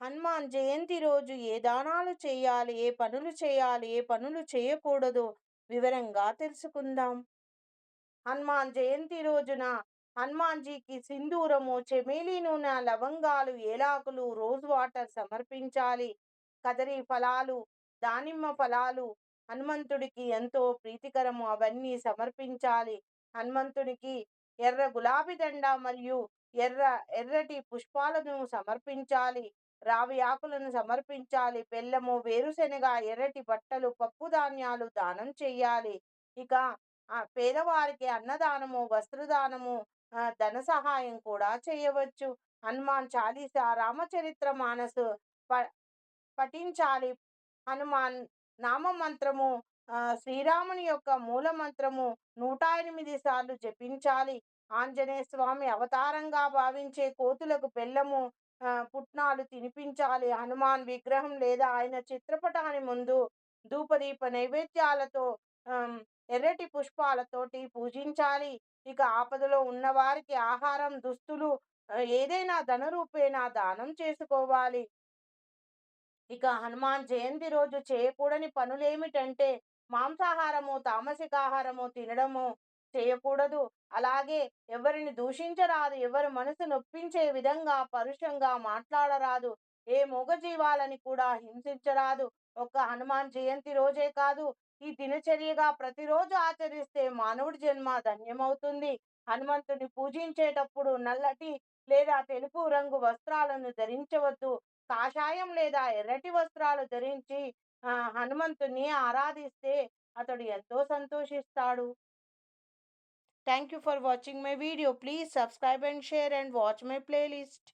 హనుమాన్ జయంతి రోజు ఏ దానాలు చేయాలి ఏ పనులు చేయాలి ఏ పనులు చేయకూడదు? వివరంగా తెలుసుకుందాం. హనుమాన్ జయంతి రోజున హనుమాన్జీకి సింధూరము చెమేలి నూనె లవంగాలు ఏలాకులు రోజ్ వాటర్ సమర్పించాలి. కదరి ఫలాలు దానిమ్మ ఫలాలు హనుమంతుడికి ఎంతో ప్రీతికరము అవన్నీ సమర్పించాలి. హనుమంతుడికి ఎర్ర గులాబీ దండ మరియు ఎర్ర ఎర్రటి పుష్పాలను సమర్పించాలి. రావి ఆకులను సమర్పించాలి. బెల్లము వేరుశెనగ ఎర్రటి బట్టలు పప్పు ధాన్యాలు దానం చెయ్యాలి. ఇక ఆ పేదవారికి అన్నదానము వస్త్రదానము ధన సహాయం కూడా చేయవచ్చు. హనుమాన్ చాలీస రామచరిత్ర మానసు ప పఠించాలి. హనుమాన్ నామ మంత్రము శ్రీరాముని యొక్క మూల మంత్రము నూట ఎనిమిది సార్లు జపించాలి. ఆంజనేయ స్వామి అవతారంగా భావించే కోతులకు బెల్లము పుట్నాలు తినిపించాలి. హనుమాన్ విగ్రహం లేదా ఆయన చిత్రపటాన్ని ముందు ధూపదీప నైవేద్యాలతో ఎర్రటి పుష్పాలతోటి పూజించాలి. ఇక ఆపదలో ఉన్నవారికి ఆహారం దుస్తులు ఏదైనా ధన రూపేణా దానం చేసుకోవాలి. ఇక హనుమాన్ జయంతి రోజు చేయకూడని పనులేమిటంటే మాంసాహారము తామసికాహారము తినడము చేయకూడదు. అలాగే ఎవరిని దూషించరాదు. ఎవరి మనసు నొప్పించే విధంగా పరుషంగా మాట్లాడరాదు. ఏ మూగజీవాలని కూడా హింసించరాదు. ఒక్క హనుమాన్ జయంతి రోజే కాదు ఈ దినచర్యగా ప్రతిరోజు ఆచరిస్తే మానవుడి జన్మ ధన్యమవుతుంది. హనుమంతుని పూజించేటప్పుడు నల్లటి లేదా తెలుపు రంగు వస్త్రాలను ధరించవద్దు. కాషాయం లేదా ఎర్రటి వస్త్రాలు ధరించి హనుమంతుని ఆరాధిస్తే అతడు ఎంతో సంతోషిస్తాడు. Thank you for watching my video. Please subscribe and share and watch my playlist.